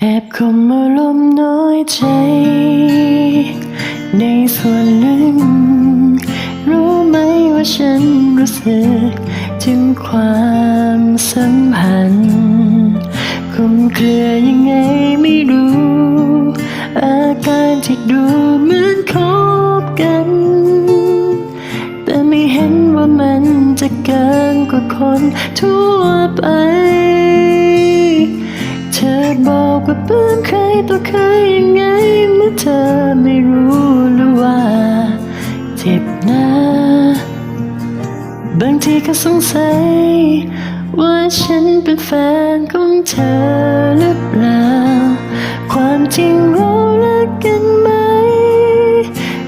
แอบคมอารมณ์น้อยใจ ในส่วนลึกรู้ไหมว่าฉันรู้สึก ถึงความสัมพันธ์คลุมเครือยังไงไม่รู้ อาการที่ดูเหมือนคบกัน แต่ไม่เห็นว่ามันจะเกินกว่าคนทั่วไป เธอบอกว่าปลื้มใครต่อใครยังไงเมื่อเธอไม่รู้หรือว่า เจ็บนะบางทีก็สงสัย ว่าฉันเป็นแฟนของเธอหรือเปล่า ความจริงเราเลิกกันไหม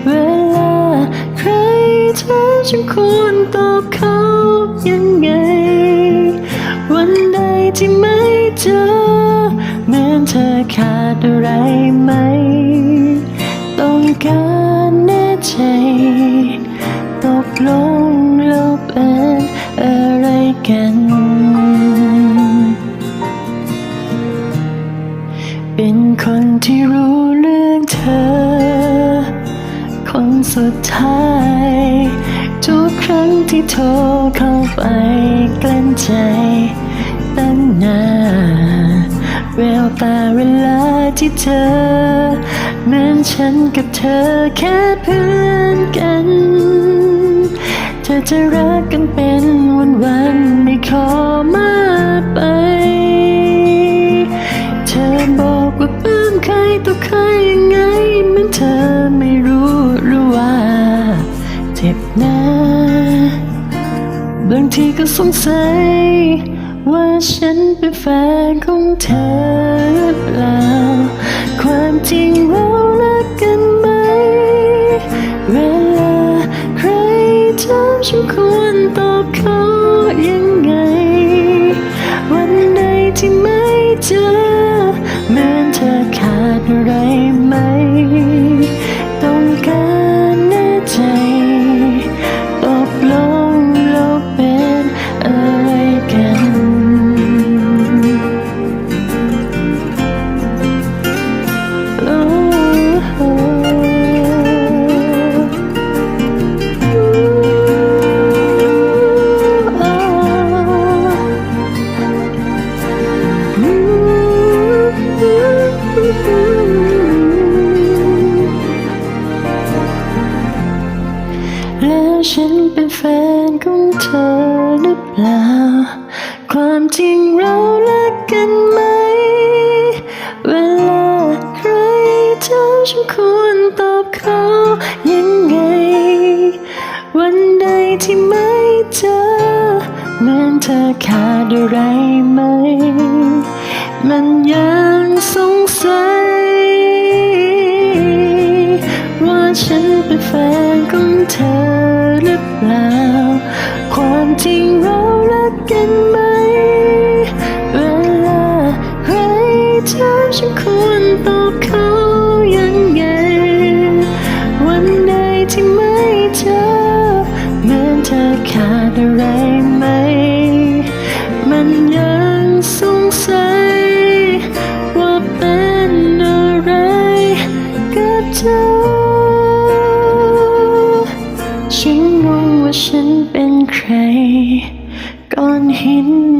เวลาใครเธอฉันควรตอบเขายังไง ที่ไม่เจอ เหมือนเธอขาดอะไรไหม ต้องการแน่ใจตกลงเราเป็นอะไรกัน เป็นคนที่รู้เรื่องเธอ คนสุดท้าย ทุกครั้งที่โทรเข้าไปกลั้นใจ ตั้งนานแววตาเวลาที่เธอ เหมือนฉันกับเธอแค่เพื่อนกัน เธอจะรักกันเป็นวันวันๆไม่ขอมากไป เธอบอกว่าปลื้มใครต่อใครยังไงเหมือนเธอไม่รู้หรือว่า เจ็บนะบางทีก็สงสัย ว่าฉันเป็นแฟนของเธอหรือเปล่า ปล่า ความจริงเราเลิกกันไหม เวลาใครถาฉันควรตอบเขายังไง วันใดที่ไม่เจอเหมือนเธอขาดอะไรไหม มันยังสงสัย ว่าฉันเป็นแฟนของเธอหรือเปล่า ความจริง กันไหม เวลาใครถามฉันควรตอบเขายังไง วันใดที่ไม่เจอเหมือนเธอขาดอะไรไหม มันยังสงสัย ว่าเป็นอะไรกับเธอฉันงงว่าฉันเป็นใคร อนหินต้นไม้หรือแฟน